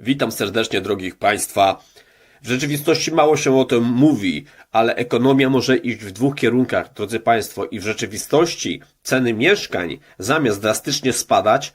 Witam serdecznie, drogich Państwa. W rzeczywistości mało się o tym mówi, ale ekonomia może iść w dwóch kierunkach, drodzy Państwo, i w rzeczywistości ceny mieszkań zamiast drastycznie spadać,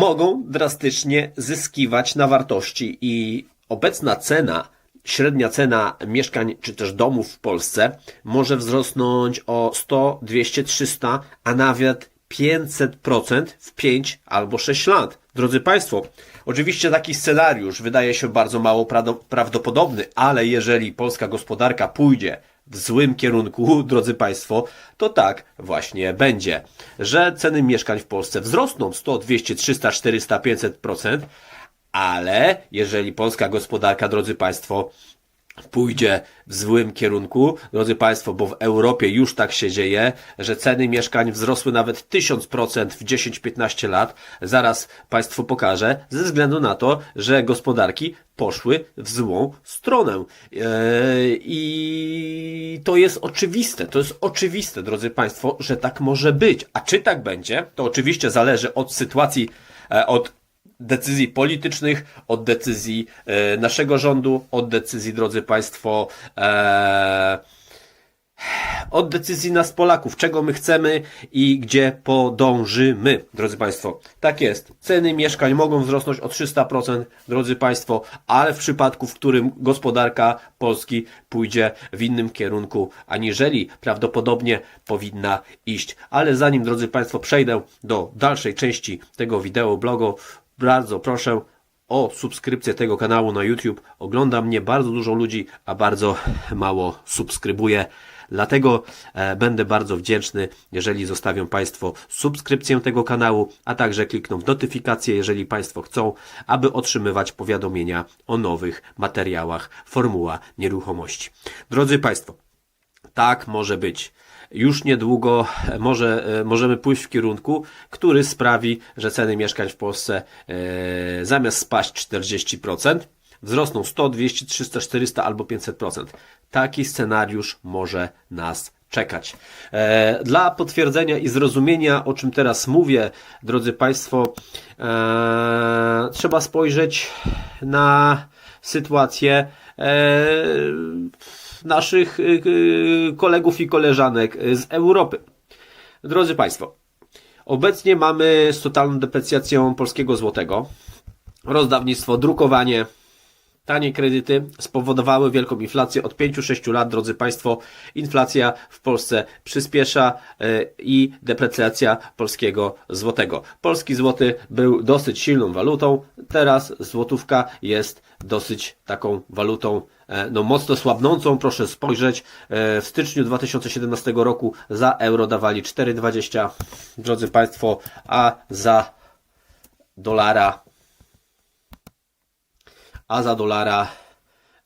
mogą drastycznie zyskiwać na wartości i obecna cena, średnia cena mieszkań czy też domów w Polsce może wzrosnąć o 100, 200, 300, a nawet 500% w 5 albo 6 lat. Drodzy Państwo, oczywiście taki scenariusz wydaje się bardzo mało prawdopodobny, ale jeżeli polska gospodarka pójdzie w złym kierunku, drodzy Państwo, to tak właśnie będzie, że ceny mieszkań w Polsce wzrosną 100, 200, 300, 400, 500%, ale jeżeli polska gospodarka, drodzy Państwo, pójdzie w złym kierunku, drodzy Państwo, bo w Europie już tak się dzieje, że ceny mieszkań wzrosły nawet 1000% w 10-15 lat. Zaraz Państwu pokażę, ze względu na to, że gospodarki poszły w złą stronę. Eee, I to jest oczywiste, to jest oczywiste, drodzy Państwo, że tak może być. A czy tak będzie, to oczywiście zależy od sytuacji, e, od decyzji politycznych, od decyzji e, naszego rządu, od decyzji, drodzy Państwo, e, od decyzji nas Polaków, czego my chcemy i gdzie podążymy, drodzy Państwo. Tak jest. Ceny mieszkań mogą wzrosnąć o 300%, drodzy Państwo, ale w przypadku, w którym gospodarka Polski pójdzie w innym kierunku, aniżeli prawdopodobnie powinna iść. Ale zanim, drodzy Państwo, przejdę do dalszej części tego wideo blogu, bardzo proszę o subskrypcję tego kanału na YouTube. Ogląda mnie bardzo dużo ludzi, a bardzo mało subskrybuje. Dlatego e, będę bardzo wdzięczny, jeżeli zostawią Państwo subskrypcję tego kanału, a także klikną w notyfikacje, jeżeli Państwo chcą, aby otrzymywać powiadomienia o nowych materiałach Formuła Nieruchomości. Drodzy Państwo, tak może być. Już niedługo może, e, możemy pójść w kierunku, który sprawi, że ceny mieszkań w Polsce e, zamiast spaść 40%, wzrosną 100, 200, 300, 400 albo 500%. Taki scenariusz może nas czekać. E, dla potwierdzenia i zrozumienia, o czym teraz mówię, drodzy Państwo, e, trzeba spojrzeć na sytuację e, naszych y, y, kolegów i koleżanek z Europy. Drodzy Państwo, obecnie mamy z totalną deprecjacją polskiego złotego. Rozdawnictwo, drukowanie, tanie kredyty spowodowały wielką inflację. Od 5-6 lat, drodzy Państwo, inflacja w Polsce przyspiesza y, i deprecjacja polskiego złotego. Polski złoty był dosyć silną walutą, teraz złotówka jest dosyć taką walutą no mocno słabnącą. Proszę spojrzeć, e, w styczniu 2017 roku za euro dawali 4,20, drodzy Państwo, a za dolara a za dolara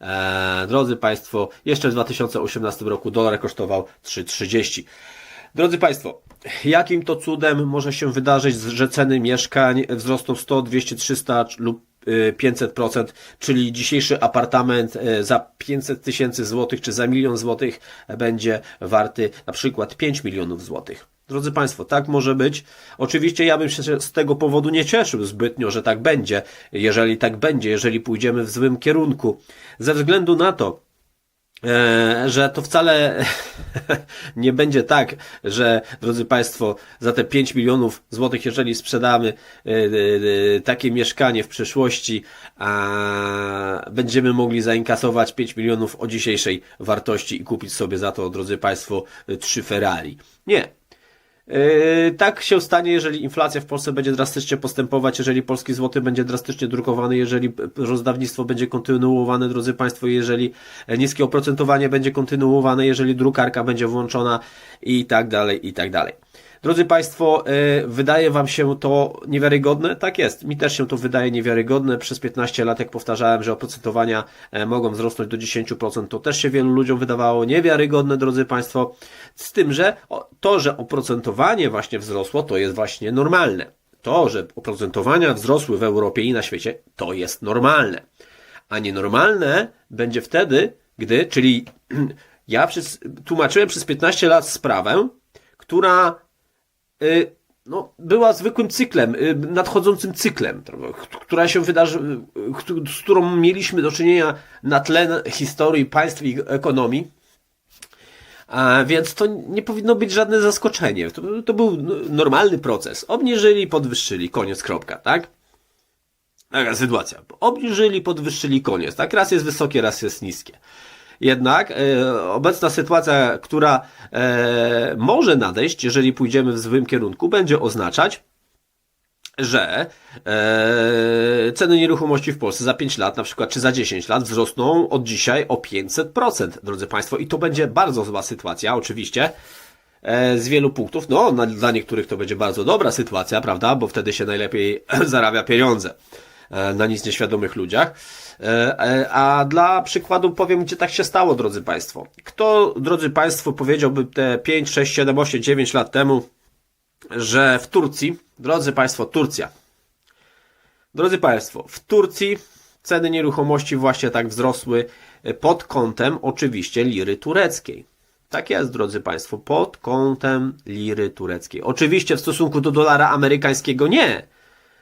e, drodzy Państwo, jeszcze w 2018 roku dolar kosztował 3,30. Drodzy Państwo, jakim to cudem może się wydarzyć, że ceny mieszkań wzrosną 100, 200, 300 lub 500%, czyli dzisiejszy apartament y, za 500 tysięcy złotych czy za milion złotych będzie warty na przykład 5 milionów złotych. Drodzy Państwo, tak może być. Oczywiście ja bym się z tego powodu nie cieszył zbytnio, że tak będzie, jeżeli tak będzie, jeżeli pójdziemy w złym kierunku. Ze względu na to, e, że to wcale nie będzie tak, że drodzy Państwo, za te 5 milionów złotych, jeżeli sprzedamy e, e, takie mieszkanie w przyszłości, będziemy mogli zainkasować 5 milionów o dzisiejszej wartości i kupić sobie za to, drodzy Państwo, trzy Ferrari. Nie. Yy, tak się stanie, jeżeli inflacja w Polsce będzie drastycznie postępować, jeżeli polski złoty będzie drastycznie drukowany, jeżeli rozdawnictwo będzie kontynuowane, drodzy Państwo, jeżeli e, niskie oprocentowanie będzie kontynuowane, jeżeli drukarka będzie włączona i tak dalej, i tak dalej. Drodzy Państwo, yy, wydaje Wam się to niewiarygodne? Tak jest. Mi też się to wydaje niewiarygodne. Przez 15 lat, jak powtarzałem, że oprocentowania e, mogą wzrosnąć do 10%, to też się wielu ludziom wydawało niewiarygodne, drodzy Państwo. Z tym, że to, że oprocentowanie właśnie wzrosło, to jest właśnie normalne. To, że oprocentowania wzrosły w Europie i na świecie, to jest normalne. A nienormalne będzie wtedy, gdy, czyli ja przez, tłumaczyłem przez 15 lat sprawę, która no, była zwykłym cyklem, y, nadchodzącym cyklem, która się wydarzy, y, z którą mieliśmy do czynienia na tle historii państw i ekonomii. A więc to nie powinno być żadne zaskoczenie. To, to był normalny proces. Obniżyli, podwyższyli, koniec, kropka, tak? Taka sytuacja. Obniżyli, podwyższyli, koniec, tak? Raz jest wysokie, raz jest niskie. Jednak e, obecna sytuacja, która e, może nadejść, jeżeli pójdziemy w złym kierunku, będzie oznaczać, że e, ceny nieruchomości w Polsce za 5 lat, na przykład, czy za 10 lat wzrosną od dzisiaj o 500%, drodzy Państwo. I to będzie bardzo zła sytuacja, oczywiście, e, z wielu punktów. No, na, dla niektórych to będzie bardzo dobra sytuacja, prawda, bo wtedy się najlepiej zarabia pieniądze na nic nieświadomych ludziach. E, e, a dla przykładu powiem, gdzie tak się stało, drodzy Państwo. Kto, drodzy Państwo, powiedziałby te 5, 6, 7, 8, 9 lat temu, że w Turcji, drodzy Państwo, Turcja. Drodzy Państwo, w Turcji ceny nieruchomości właśnie tak wzrosły pod kątem oczywiście liry tureckiej. Tak jest, drodzy Państwo, pod kątem liry tureckiej. Oczywiście w stosunku do dolara amerykańskiego nie,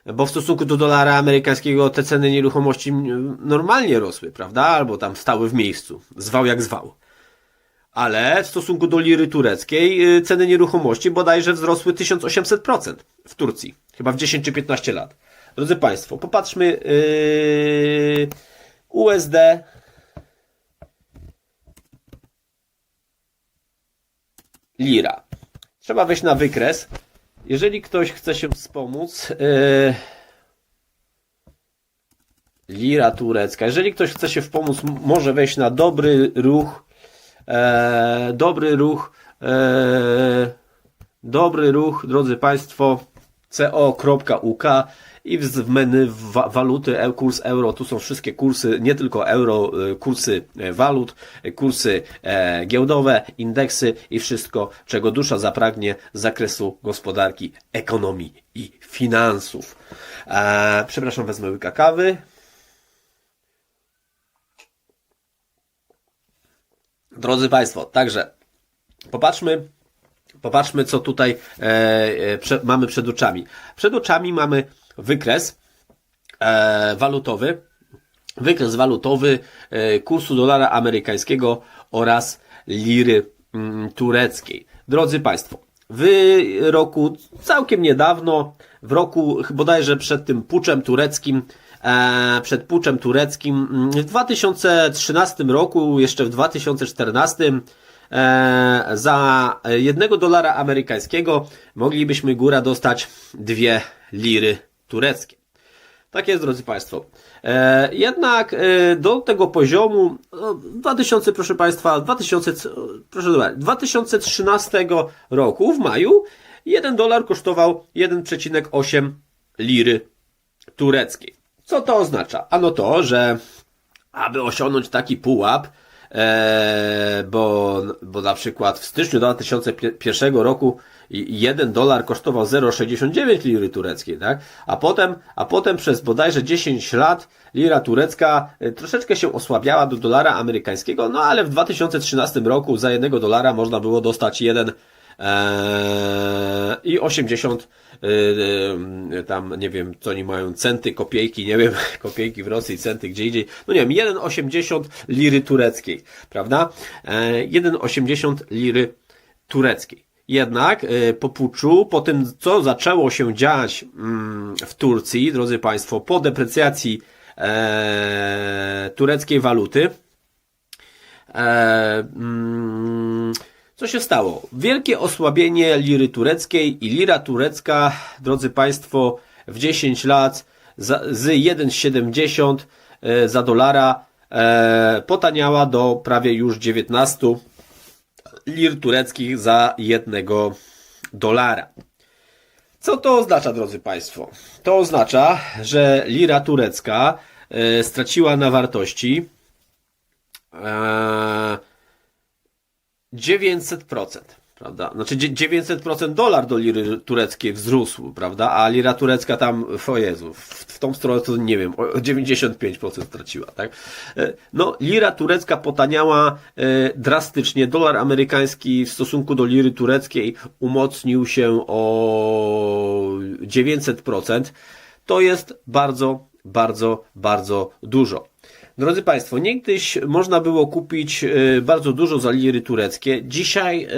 bo w stosunku do dolara amerykańskiego te ceny nieruchomości normalnie rosły, prawda? Albo tam stały w miejscu, zwał jak zwał. Ale w stosunku do liry tureckiej y, ceny nieruchomości bodajże wzrosły 1800% w Turcji, chyba w 10 czy 15 lat. Drodzy Państwo, popatrzmy yy, USD lira. Trzeba wejść na wykres jeżeli ktoś chce się wspomóc, yy, lira turecka, jeżeli ktoś chce się wspomóc, może wejść na dobry ruch, e, dobry ruch, e, dobry ruch, drodzy Państwo, co.uk i w menu waluty, e, kurs euro, tu są wszystkie kursy, nie tylko euro, e, kursy e, walut, kursy giełdowe, indeksy i wszystko, czego dusza zapragnie z zakresu gospodarki, ekonomii i finansów. Przepraszam, wezmę łyka kawy. Drodzy Państwo, także popatrzmy, popatrzmy co tutaj e, e, mamy przed oczami. Przed oczami mamy wykres e, walutowy, wykres walutowy kursu dolara amerykańskiego oraz liry mm, tureckiej. Drodzy Państwo, w roku całkiem niedawno, w roku bodajże przed tym puczem tureckim, przed puczem tureckim, mm, w 2013 roku, jeszcze w 2014 e, za jednego dolara amerykańskiego moglibyśmy góra dostać dwie liry tureckie. Tak jest, drodzy Państwo. E, jednak e, do tego poziomu, no, 2000, proszę Państwa, 2000, proszę zobaczyć, 2013 roku w maju 1 dolar kosztował 1,8 liry tureckiej. Co to oznacza? Ano to, że aby osiągnąć taki pułap, e, bo, bo na przykład w styczniu 2001 roku 1 dolar kosztował 0,69 liry tureckiej, tak? A potem, a potem przez bodajże 10 lat lira turecka y, troszeczkę się osłabiała do dolara amerykańskiego, no ale w 2013 roku za 1 dolara można było dostać 1 Eee, i 80 yy, tam, nie wiem, co oni mają, centy, kopiejki, nie wiem, kopiejki w Rosji, centy gdzie indziej, no nie wiem, 1,80 liry tureckiej, prawda? Eee, 1,80 liry tureckiej. Jednak y, po puczu, po tym co zaczęło się dziać mm, w Turcji, drodzy Państwo, po deprecjacji e, tureckiej waluty, e, mm, co się stało? Wielkie osłabienie liry tureckiej i lira turecka, drodzy Państwo, w 10 lat z 1,70 e, za dolara potaniała do prawie już 19 lir tureckich za jednego dolara. Co to oznacza, drodzy Państwo? To oznacza, że lira turecka e, straciła na wartości e, 900%. prawda? Znaczy dzie- 900% dolar do liry tureckiej wzrósł, prawda? A lira turecka tam, o Jezu, w, tą stronę to nie wiem, o o 95% straciła, tak? E, No, lira turecka potaniała e, drastycznie. Dolar amerykański w stosunku do liry tureckiej umocnił się o 900%. To jest bardzo, bardzo, bardzo dużo. Drodzy Państwo, niegdyś można było kupić e, bardzo dużo za liry tureckie. Dzisiaj e,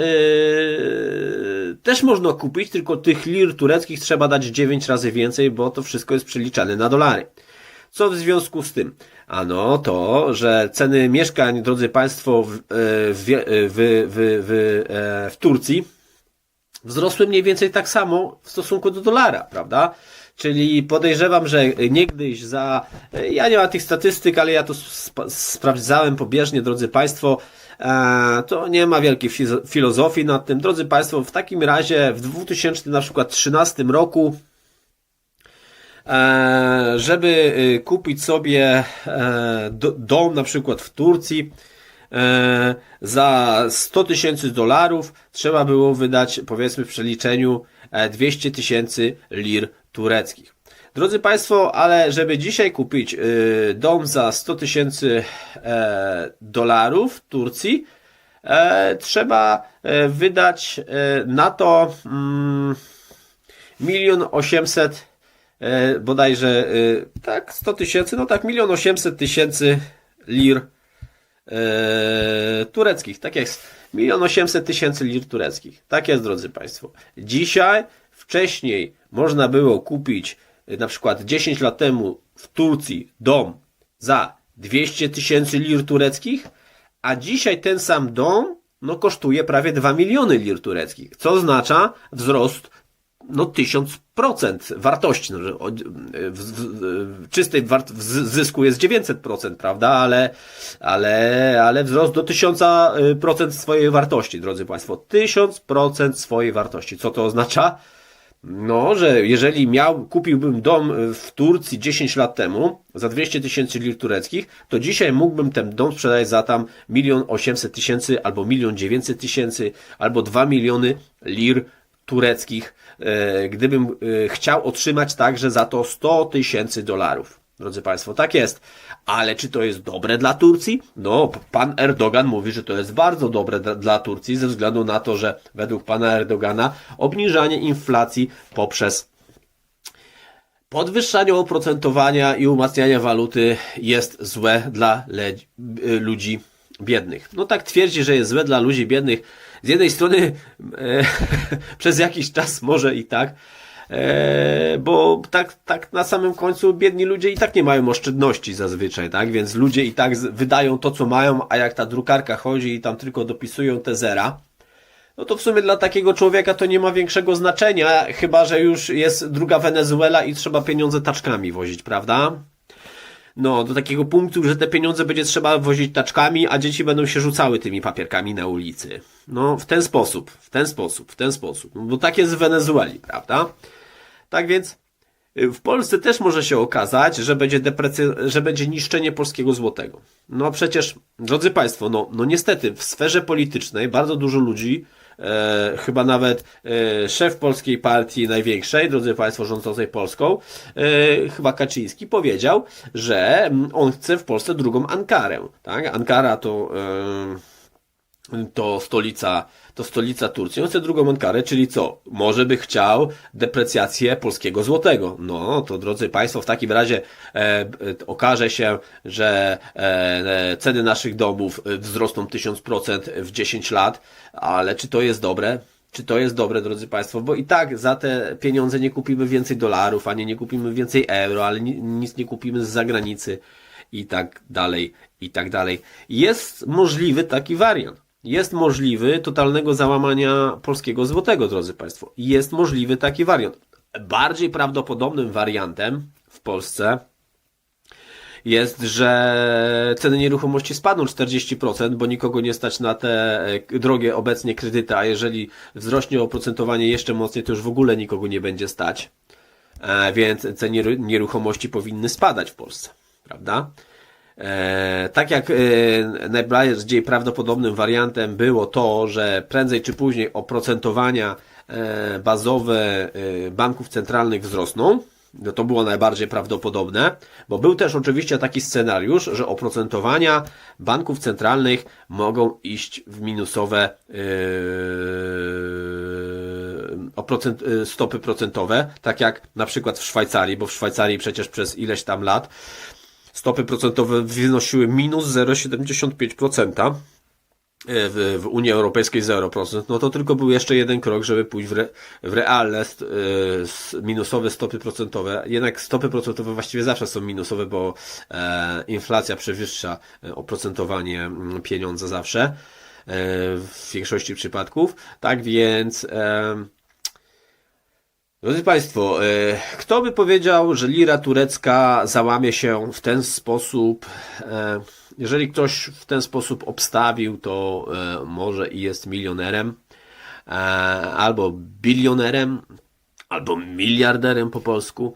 też można kupić, tylko tych lir tureckich trzeba dać 9 razy więcej, bo to wszystko jest przeliczane na dolary. Co w związku z tym? Ano to, że ceny mieszkań, drodzy Państwo, w, e, w, w, w, w, w Turcji wzrosły mniej więcej tak samo w stosunku do dolara, prawda? Czyli podejrzewam, że niegdyś za, ja nie mam tych statystyk, ale ja to sp- sprawdzałem pobieżnie, drodzy Państwo, e, to nie ma wielkiej fizo- filozofii nad tym. Drodzy Państwo, w takim razie w 2013 roku e, żeby y, kupić sobie e, do- dom na przykład w Turcji e, za 100 tysięcy dolarów trzeba było wydać powiedzmy w przeliczeniu e, 200 tysięcy lir tureckich. Drodzy Państwo, ale żeby dzisiaj kupić y, dom za 100 tysięcy e, dolarów w Turcji, e, trzeba e, wydać na to mm, milion osiemset e, bodajże e, tak 100 tysięcy, no tak milion osiemset tysięcy lir tureckich, tak jest. Milion osiemset tysięcy lir tureckich. Tak jest, drodzy Państwo. Dzisiaj, wcześniej można było kupić e, na przykład 10 lat temu w Turcji dom za 200 tysięcy lir tureckich, a dzisiaj ten sam dom no, kosztuje prawie 2 miliony lir tureckich, co oznacza wzrost no 1000% wartości. No, o- w, w, w czystej wart, w zysku jest 900%, prawda? Ale, ale, ale wzrost do 1000% swojej wartości, drodzy Państwo. 1000% swojej wartości. Co to oznacza? No, że jeżeli miał, kupiłbym dom w Turcji 10 lat temu za 200 tysięcy lir tureckich, to dzisiaj mógłbym ten dom sprzedać za tam milion 800 tysięcy, albo milion 900 tysięcy, albo 2 miliony lir tureckich, e, gdybym e, chciał otrzymać także za to 100 tysięcy dolarów. Drodzy Państwo, tak jest. Ale czy to jest dobre dla Turcji? No, pan Erdogan mówi, że to jest bardzo dobre dla, Turcji, ze względu na to, że według pana Erdogana obniżanie inflacji poprzez podwyższanie oprocentowania i umacniania waluty jest złe dla y, ludzi biednych. No tak twierdzi, że jest złe dla ludzi biednych. Z jednej strony e, przez jakiś czas może i tak, e, bo tak, tak na samym końcu biedni ludzie i tak nie mają oszczędności zazwyczaj, tak? Więc ludzie i tak wydają to, co mają, a jak ta drukarka chodzi i tam tylko dopisują te zera, no to w sumie dla takiego człowieka to nie ma większego znaczenia, chyba że już jest druga Wenezuela i trzeba pieniądze taczkami wozić, prawda? No, do takiego punktu, że te pieniądze będzie trzeba wozić taczkami, a dzieci będą się rzucały tymi papierkami na ulicy. No, w ten sposób, w ten sposób, w ten sposób. No, bo tak jest w Wenezueli, prawda? Tak więc y, w Polsce też może się okazać, że będzie deprecy- że będzie niszczenie polskiego złotego. No przecież, drodzy Państwo, no, no niestety w sferze politycznej bardzo dużo ludzi, e, chyba nawet e, szef polskiej partii największej, drodzy Państwo, rządzącej Polską, e, chyba Kaczyński powiedział, że on chce w Polsce drugą Ankarę. Tak? Ankara to... E, to stolica, to stolica Turcji. On chce drugą Ankarę, czyli co? Może by chciał deprecjację polskiego złotego. No, to drodzy Państwo, w takim razie e, e, okaże się, że e, e, ceny naszych domów e, wzrosną 1000% w 10 lat, ale czy to jest dobre? Czy to jest dobre, drodzy Państwo? Bo i tak za te pieniądze nie kupimy więcej dolarów, ani nie kupimy więcej euro, ale ni- nic nie kupimy z zagranicy i tak dalej, i tak dalej. Jest możliwy taki wariant. Jest możliwy totalnego załamania polskiego złotego, drodzy Państwo. Jest możliwy taki wariant. Bardziej prawdopodobnym wariantem w Polsce jest, że ceny nieruchomości spadną 40%, bo nikogo nie stać na te e, drogie obecnie kredyty, a jeżeli wzrośnie oprocentowanie jeszcze mocniej, to już w ogóle nikogo nie będzie stać. E, Więc ceny nieru- nieruchomości powinny spadać w Polsce, prawda? E, tak jak e, najbardziej prawdopodobnym wariantem było to, że prędzej czy później oprocentowania e, bazowe banków centralnych wzrosną, no to było najbardziej prawdopodobne, bo był też oczywiście taki scenariusz, że oprocentowania banków centralnych mogą iść w minusowe stopy procentowe, tak jak na przykład w Szwajcarii, bo w Szwajcarii przecież przez ileś tam lat stopy procentowe wynosiły minus 0,75% w, w Unii Europejskiej 0%, no to tylko był jeszcze jeden krok, żeby pójść w, re, w realne st, y, minusowe stopy procentowe. Jednak stopy procentowe właściwie zawsze są minusowe, bo e, inflacja przewyższa e, oprocentowanie mm, pieniądza zawsze e, w większości przypadków. Tak więc e, Drodzy Państwo, e, kto by powiedział, że lira turecka załamie się w ten sposób? e, Jeżeli ktoś w ten sposób obstawił, to e, może i jest milionerem, albo bilionerem, albo miliarderem po polsku.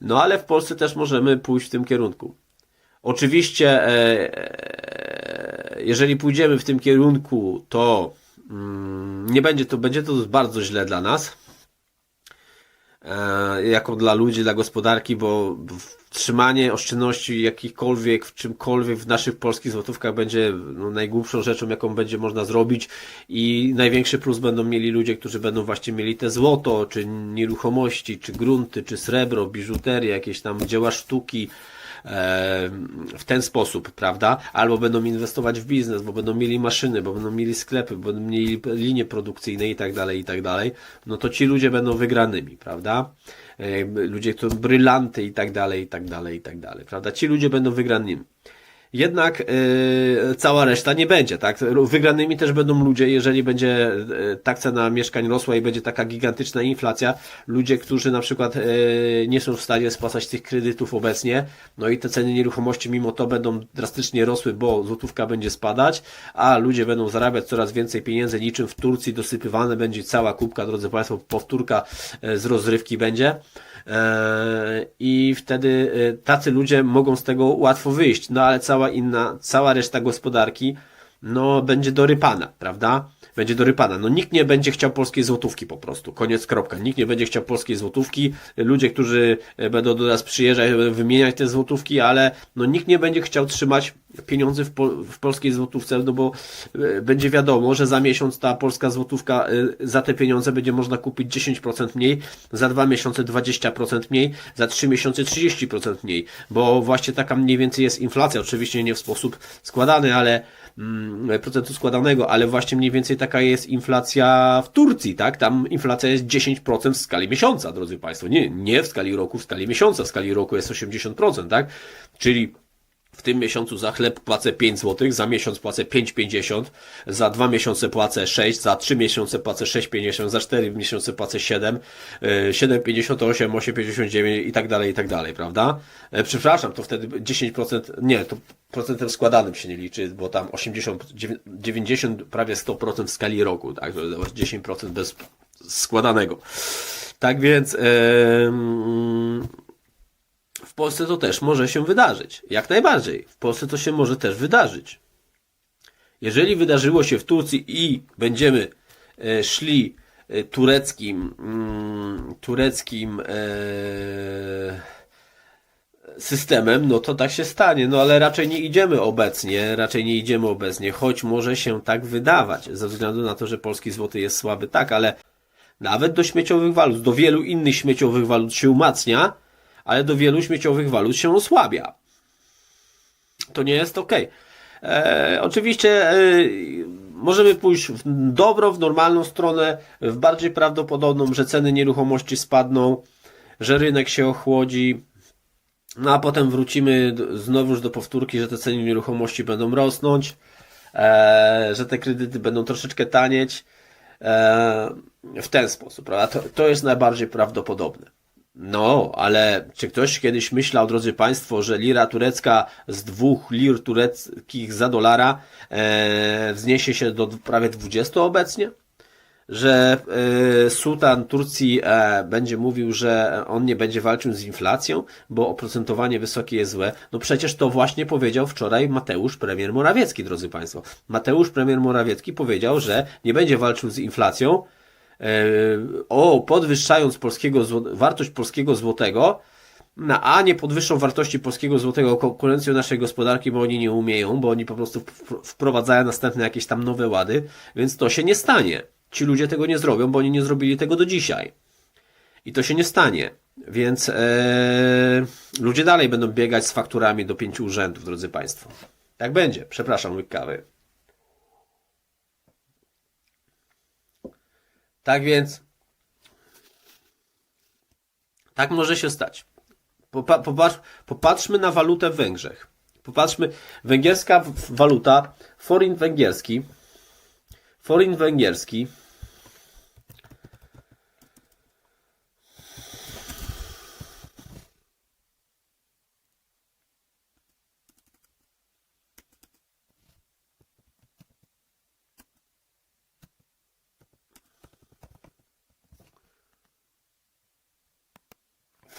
No ale w Polsce też możemy pójść w tym kierunku. Oczywiście, jeżeli pójdziemy w tym kierunku, to mm, nie będzie to, będzie to bardzo źle dla nas jako dla ludzi, dla gospodarki, bo trzymanie oszczędności jakichkolwiek, w czymkolwiek w naszych polskich złotówkach będzie no, najgłupszą rzeczą, jaką będzie można zrobić i największy plus będą mieli ludzie, którzy będą właśnie mieli te złoto, czy nieruchomości, czy grunty, czy srebro, biżuterię, jakieś tam dzieła sztuki, e, w ten sposób, prawda? Albo będą inwestować w biznes, bo będą mieli maszyny, bo będą mieli sklepy, bo będą mieli linie produkcyjne i tak dalej, i tak dalej, no to ci ludzie będą wygranymi, prawda? E, Ludzie, którzy brylanty i tak dalej, i tak dalej, i tak dalej, prawda? Ci ludzie będą wygranymi. Jednak e, cała reszta nie będzie, tak? Wygranymi też będą ludzie, jeżeli będzie e, tak cena mieszkań rosła i będzie taka gigantyczna inflacja, ludzie, którzy na przykład e, nie są w stanie spłacać tych kredytów obecnie, no i te ceny nieruchomości mimo to będą drastycznie rosły, bo złotówka będzie spadać, a ludzie będą zarabiać coraz więcej pieniędzy, niczym w Turcji dosypywane będzie cała kubka, drodzy Państwo, powtórka e, z rozrywki będzie. E, I wtedy e, tacy ludzie mogą z tego łatwo wyjść, no ale cała inna, cała reszta gospodarki, no będzie dorypana, prawda? Będzie dorypana. No nikt nie będzie chciał polskiej złotówki po prostu. Koniec, kropka. Nikt nie będzie chciał polskiej złotówki. Ludzie, którzy e, będą do nas przyjeżdżać, będą wymieniać te złotówki, ale no nikt nie będzie chciał trzymać pieniędzy w, pol w polskiej złotówce, no bo e, będzie wiadomo, że za miesiąc ta polska złotówka e, za te pieniądze będzie można kupić 10% mniej, za dwa miesiące 20% mniej, za trzy miesiące 30% mniej, bo właśnie taka mniej więcej jest inflacja, oczywiście nie w sposób składany, ale procentu składanego, ale właśnie mniej więcej taka jest inflacja w Turcji, tak? Tam inflacja jest 10% w skali miesiąca, drodzy Państwo. Nie, nie w skali roku, w skali miesiąca. W skali roku jest 80%, tak? Czyli w tym miesiącu za chleb płacę 5 zł, za miesiąc płacę 5,50, za dwa miesiące płacę 6, za trzy miesiące płacę 6,50, za cztery miesiące płacę 7, y, 7,58, 8,59 i tak dalej, i tak dalej, prawda? E, Przepraszam, to wtedy 10%, nie, to procentem składanym się nie liczy, bo tam 80, 90, prawie 100% w skali roku, tak? To jest 10% bez składanego. Tak więc, w Polsce to też może się wydarzyć. Jak najbardziej. W Polsce to się może też wydarzyć. Jeżeli wydarzyło się w Turcji i będziemy e, szli e, tureckim, mm, tureckim e, systemem, no to tak się stanie. No ale raczej nie idziemy obecnie, raczej nie idziemy obecnie, choć może się tak wydawać, ze względu na to, że polski złoty jest słaby, tak, ale nawet do śmieciowych walut, do wielu innych śmieciowych walut się umacnia, ale do wielu śmieciowych walut się osłabia. To nie jest ok. E, oczywiście e, możemy pójść w dobrą, w normalną stronę, w bardziej prawdopodobną, że ceny nieruchomości spadną, że rynek się ochłodzi, no a potem wrócimy znowuż do powtórki, że te ceny nieruchomości będą rosnąć, e, że te kredyty będą troszeczkę tanieć e, w ten sposób, prawda? To, to jest najbardziej prawdopodobne. No, ale czy ktoś kiedyś myślał, drodzy Państwo, że lira turecka z dwóch lir tureckich za dolara e, wzniesie się do prawie 20 obecnie? że e, sułtan Turcji e, będzie mówił, że on nie będzie walczył z inflacją, bo oprocentowanie wysokie jest złe. No przecież to właśnie powiedział wczoraj Mateusz premier Morawiecki, drodzy Państwo. Mateusz premier Morawiecki powiedział, że nie będzie walczył z inflacją, o, podwyższając polskiego, wartość polskiego złotego, na A nie podwyższą wartości polskiego złotego konkurencją naszej gospodarki, bo oni nie umieją, bo oni po prostu wpr- wprowadzają następne jakieś tam nowe łady, więc to się nie stanie. Ci ludzie tego nie zrobią, bo oni nie zrobili tego do dzisiaj. I to się nie stanie. Więc e, ludzie dalej będą biegać z fakturami do pięciu urzędów, drodzy Państwo. Tak będzie. Przepraszam, łyk kawy. Tak więc, tak może się stać. Popa, popatrz, popatrzmy na walutę w Węgrzech. Popatrzmy, węgierska waluta, forint węgierski, forint węgierski,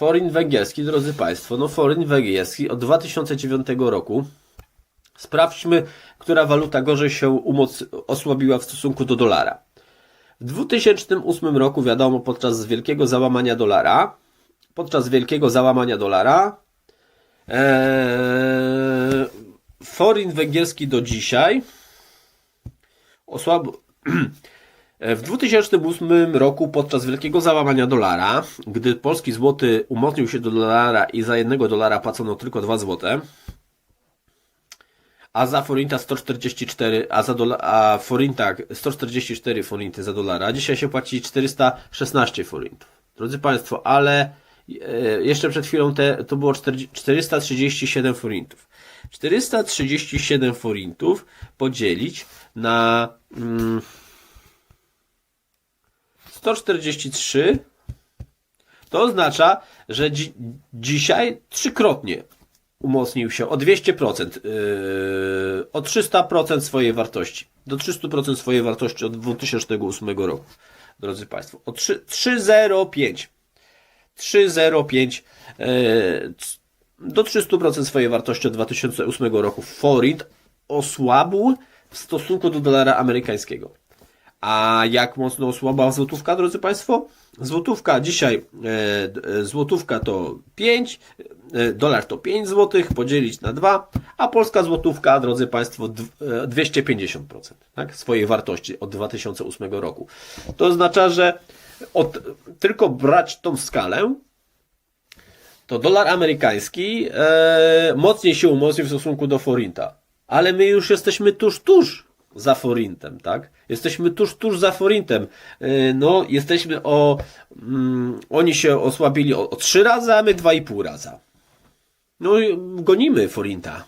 Forint węgierski, drodzy Państwo, no forint węgierski od 2009 roku. Sprawdźmy, która waluta gorzej się umoc osłabiła w stosunku do dolara. W 2008 roku, wiadomo, podczas wielkiego załamania dolara, podczas wielkiego załamania dolara, ee, forint węgierski do dzisiaj osłab... W 2008 roku podczas wielkiego załamania dolara, gdy polski złoty umocnił się do dolara i za jednego dolara płacono tylko 2 złote, a za forinta 144, a za dola, a forinta 144 forinty za dolara, dzisiaj się płaci 416 forintów. Drodzy Państwo, ale e, jeszcze przed chwilą te, to było 40, 437 forintów. 437 forintów podzielić na mm, 143 to oznacza, że dzi dzisiaj trzykrotnie umocnił się o 200%, yy, o 300% swojej wartości. Do 300% swojej wartości od 2008 roku. Drodzy Państwo, o 3, 305. 305 yy, do 300% swojej wartości od 2008 roku forint osłabł w stosunku do dolara amerykańskiego. A jak mocno osłabła złotówka, drodzy Państwo? Złotówka dzisiaj, e, d- e, złotówka to 5, e, dolar to 5 złotych, podzielić na 2, a polska złotówka, drodzy Państwo, dw- e, 250% tak, swojej wartości od 2008 roku. To oznacza, że od, tylko brać tą skalę, to dolar amerykański e, mocniej się umocnił w stosunku do forinta. Ale my już jesteśmy tuż, tuż za forintem, tak? Jesteśmy tuż, tuż za forintem. E, no, jesteśmy o... Mm, oni się osłabili o, 3 razy, a my 2,5 raza. No gonimy forinta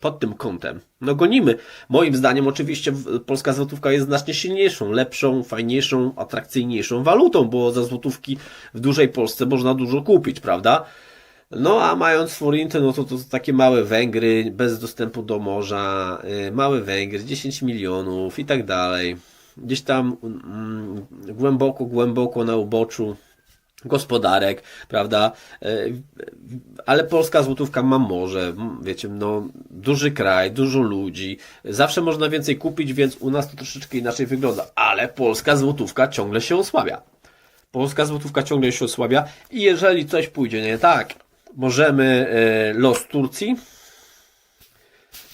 pod tym kątem. No gonimy. Moim zdaniem oczywiście polska złotówka jest znacznie silniejszą, lepszą, fajniejszą, atrakcyjniejszą walutą, bo za złotówki w dużej Polsce można dużo kupić, prawda? No a mając forinty, no to to takie małe Węgry, bez dostępu do morza, y, małe Węgry, 10 milionów i tak dalej. Gdzieś tam mm, głęboko, głęboko na uboczu gospodarek, prawda? E, Ale polska złotówka ma morze, wiecie, no, duży kraj, dużo ludzi, zawsze można więcej kupić, więc u nas to troszeczkę inaczej wygląda, ale polska złotówka ciągle się osłabia. Polska złotówka ciągle się osłabia i jeżeli coś pójdzie nie tak, możemy e, los Turcji,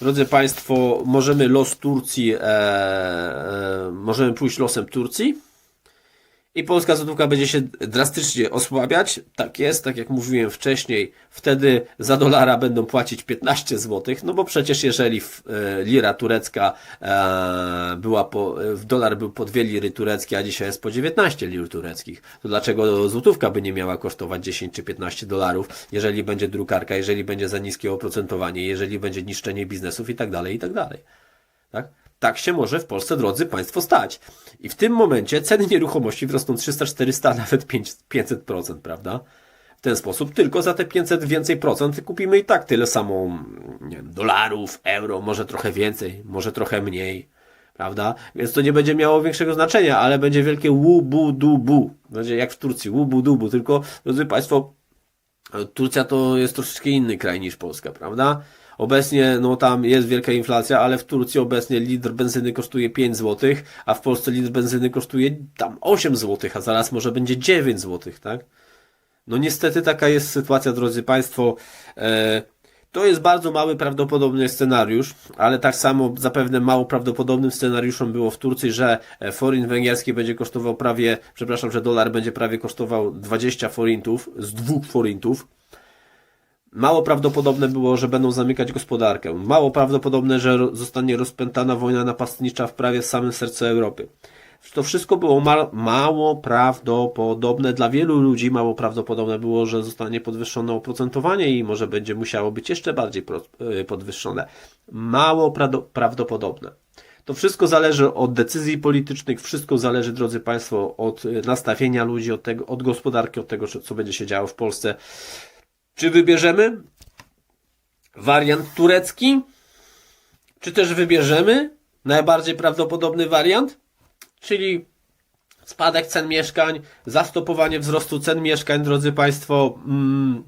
Drodzy Państwo, możemy los Turcji, e, e, możemy pójść losem Turcji, i polska złotówka będzie się drastycznie osłabiać. Tak jest, tak jak mówiłem wcześniej, wtedy za dolara będą płacić 15 zł, no bo przecież jeżeli e, lira turecka e, była po, dolar był po 2 liry tureckie, a dzisiaj jest po 19 lir tureckich, to dlaczego złotówka by nie miała kosztować 10 czy 15 dolarów, jeżeli będzie drukarka, jeżeli będzie za niskie oprocentowanie, jeżeli będzie niszczenie biznesów i tak dalej, i tak dalej. Tak? Tak się może w Polsce, drodzy Państwo, stać. I w tym momencie ceny nieruchomości wzrosną 300, 400, a nawet 5, 500%, prawda? W ten sposób tylko za te 500 więcej procent kupimy i tak tyle samo nie wiem, dolarów, euro, może trochę więcej, może trochę mniej. prawda? Więc to nie będzie miało większego znaczenia, ale będzie wielkie łubu-dubu. Będzie jak w Turcji, łubu-dubu, tylko, drodzy Państwo, Turcja to jest troszeczkę inny kraj niż Polska, prawda? Obecnie, no tam jest wielka inflacja, ale w Turcji obecnie litr benzyny kosztuje 5 zł, a w Polsce litr benzyny kosztuje tam 8 zł, a zaraz może będzie 9 zł, tak? No niestety taka jest sytuacja, drodzy Państwo. E, to jest bardzo mały prawdopodobny scenariusz, ale tak samo zapewne mało prawdopodobnym scenariuszem było w Turcji, że e, forin węgierski będzie kosztował prawie, przepraszam, że dolar będzie prawie kosztował 20 forintów z dwóch forintów. Mało prawdopodobne było, że będą zamykać gospodarkę. Mało prawdopodobne, że zostanie rozpętana wojna napastnicza w prawie samym sercu Europy. To wszystko było ma mało prawdopodobne. Dla wielu ludzi mało prawdopodobne było, że zostanie podwyższone oprocentowanie i może będzie musiało być jeszcze bardziej y, podwyższone. Mało prado- prawdopodobne. To wszystko zależy od decyzji politycznych, wszystko zależy, drodzy Państwo, od y, nastawienia ludzi, od, tego, od gospodarki, od tego, co będzie się działo w Polsce. Czy wybierzemy wariant turecki? Czy też wybierzemy najbardziej prawdopodobny wariant? Czyli spadek cen mieszkań, zastopowanie wzrostu cen mieszkań, drodzy Państwo, mm,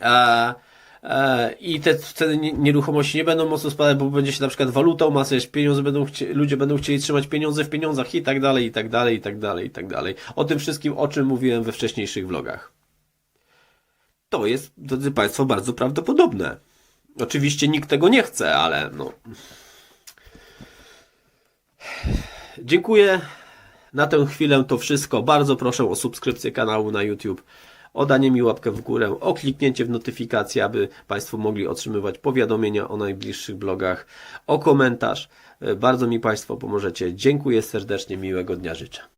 e, e, i te ceny nie- nieruchomości nie będą mocno spadać, bo będzie się na przykład waluta umacniać, pieniądze będą ludzie będą chcieli trzymać pieniądze w pieniądzach i tak dalej, i tak dalej, i tak dalej, i tak dalej. O tym wszystkim, o czym mówiłem we wcześniejszych vlogach. To jest, drodzy Państwo, bardzo prawdopodobne. Oczywiście nikt tego nie chce, ale no. Dziękuję. Na tę chwilę to wszystko. Bardzo proszę o subskrypcję kanału na YouTube, o danie mi łapkę w górę, o kliknięcie w notyfikacje, aby Państwo mogli otrzymywać powiadomienia o najbliższych blogach, o komentarz. Bardzo mi Państwo pomożecie. Dziękuję serdecznie, miłego dnia życzę.